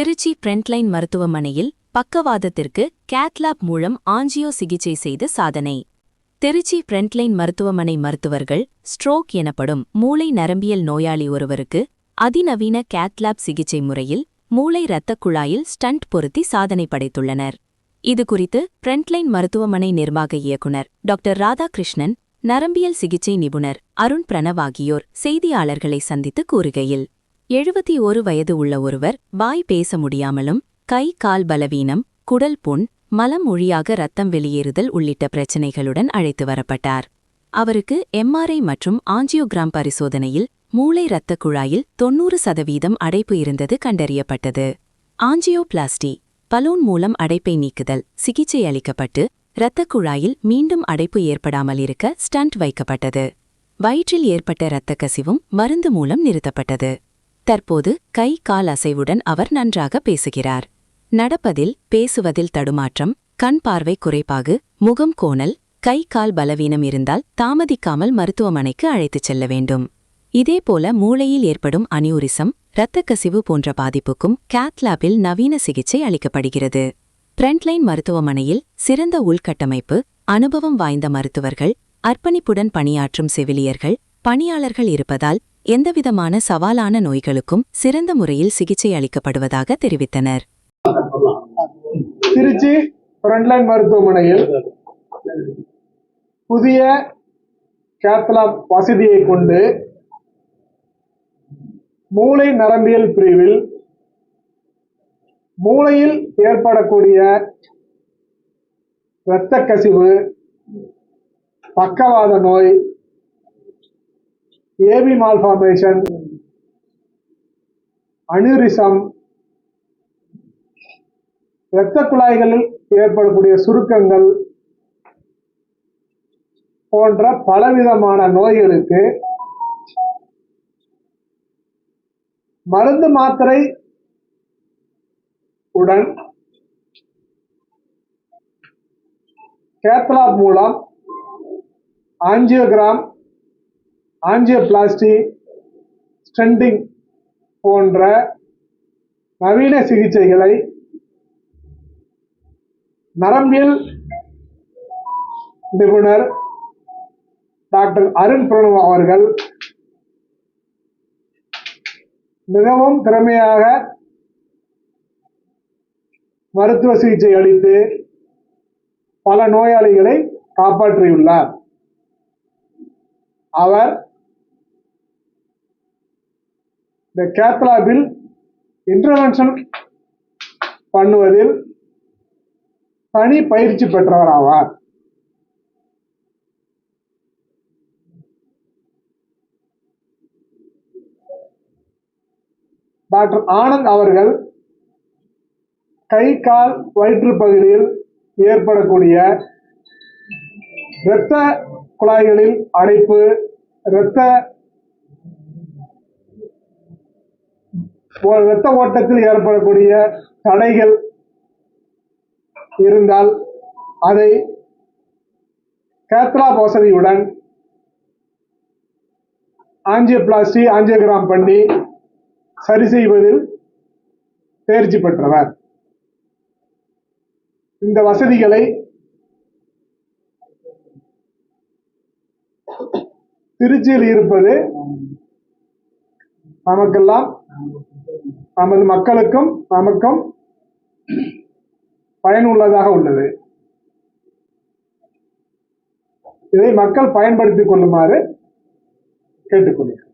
திருச்சி பிரெண்ட்லைன் மருத்துவமனையில் பக்கவாதத்திற்கு கேத்லாப் மூலம் ஆஞ்சியோ சிகிச்சை செய்து சாதனை. திருச்சி பிரெண்ட்லைன் மருத்துவமனை மருத்துவர்கள் ஸ்ட்ரோக் எனப்படும் மூளை நரம்பியல் நோயாளி ஒருவருக்கு அதிநவீன கேத்லாப் சிகிச்சை முறையில் மூளை இரத்தக் குழாயில் ஸ்டண்ட் பொருத்தி சாதனை படைத்துள்ளனர். இதுகுறித்து பிரெண்ட்லைன் மருத்துவமனை நிர்வாக இயக்குனர் டாக்டர் ராதாகிருஷ்ணன் நரம்பியல் சிகிச்சை நிபுணர் அருண் பிரணவ் ஆகியோர் செய்தியாளர்களை சந்தித்து கூறுகையில் எழுபத்தி ஒரு வயது உள்ள ஒருவர் வாய் பேச முடியாமலும் கை கால் பலவீனம் குடல் புண் மலம் ஒழியாக ரத்தம் வெளியேறுதல் உள்ளிட்ட பிரச்சினைகளுடன் அழைத்து வரப்பட்டார். அவருக்கு எம்ஆர்ஐ மற்றும் ஆஞ்சியோகிராம் பரிசோதனையில் மூளை இரத்தக் குழாயில் தொன்னூறு சதவீதம் அடைப்பு இருந்தது கண்டறியப்பட்டது. ஆஞ்சியோபிளாஸ்டி பலூன் மூலம் அடைப்பை நீக்குதல் சிகிச்சை அளிக்கப்பட்டு இரத்தக் குழாயில் மீண்டும் அடைப்பு ஏற்படாமல் இருக்க ஸ்டண்ட் வைக்கப்பட்டது. வயிற்றில் ஏற்பட்ட இரத்தக் கசிவும் மருந்து மூலம் நிறுத்தப்பட்டது. தற்போது கை கால் அசைவுடன் அவர் நன்றாக பேசுகிறார். நடப்பதில் பேசுவதில் தடுமாற்றம் கண் பார்வை குறைபாகு முகம் கோணல் கை கால் பலவீனம் இருந்தால் தாமதிக்காமல் மருத்துவமனைக்கு அழைத்துச் செல்ல வேண்டும். இதேபோல மூளையில் ஏற்படும் அனியூரிசம் இரத்தக்கசிவு போன்ற பாதிப்புக்கும் கேத்லாபில் நவீன சிகிச்சை அளிக்கப்படுகிறது. பிரெண்ட்லைன் மருத்துவமனையில் சிறந்த உள்கட்டமைப்பு அனுபவம் வாய்ந்த மருத்துவர்கள் அர்ப்பணிப்புடன் பணியாற்றும் செவிலியர்கள் பணியாளர்கள் இருப்பதால் எந்தவிதமான சவாலான நோய்களுக்கும் சிறந்த முறையில் சிகிச்சை அளிக்கப்படுவதாக தெரிவித்தனர். திருச்சி ஃப்ரண்ட்லைன் மருத்துவமனையில் புதிய கேத்லாப் வசதியை கொண்டு மூளை நரம்பியல் பிரிவில் மூளையில் ஏற்படக்கூடிய இரத்த கசிவு பக்கவாத நோய் ஏபி மால்ஃபார்மேஷன் அனிரிசம் இரத்த குழாய்களில் ஏற்படக்கூடிய சுருக்கங்கள் போன்ற பலவிதமான நோய்களுக்கு மருந்து மாத்திரை உடன் கேத்லாப் மூலம் ஆஞ்சியோகிராம் ஆஞ்சியோபிளாஸ்டி ஸ்டெண்டிங் போன்ற நவீன சிகிச்சைகளை நரம்பியல் நிபுணர் டாக்டர் அருண் பிரணவ் அவர்கள் மிகவும் திறமையாக மருத்துவ சிகிச்சை அளித்து பல நோயாளிகளை காப்பாற்றியுள்ளார். அவர் இந்த கேத்லாபில் இன்டர்வென்ஷன் பண்ணுவதில் தனி பயிற்சி பெற்றவர் ஆவார் டாக்டர் ஆனந்த் அவர்கள் கை கால் வயிற்று பகுதியில் ஏற்படக்கூடிய இரத்த குழாய்களில் அடைப்பு இரத்த இரத்த ஓட்டத்தில் ஏற்படக்கூடிய தடைகள் இருந்தால் அதை கேத்ராப் வசதியுடன் ஆஞ்சியோபிளாஸ்டி ஆஞ்சியோகிராம் பண்ணி சரி செய்வதில் தேர்ச்சி பெற்றவர். இந்த வசதிகளை திருச்சியில் இருப்பது நமக்கெல்லாம் நமது மக்களுக்கும் நமக்கும் பயனுள்ளதாக உள்ளது. இதை மக்கள் பயன்படுத்திக் கொள்ளுமாறு கேட்டுக்கொள்கிறேன்.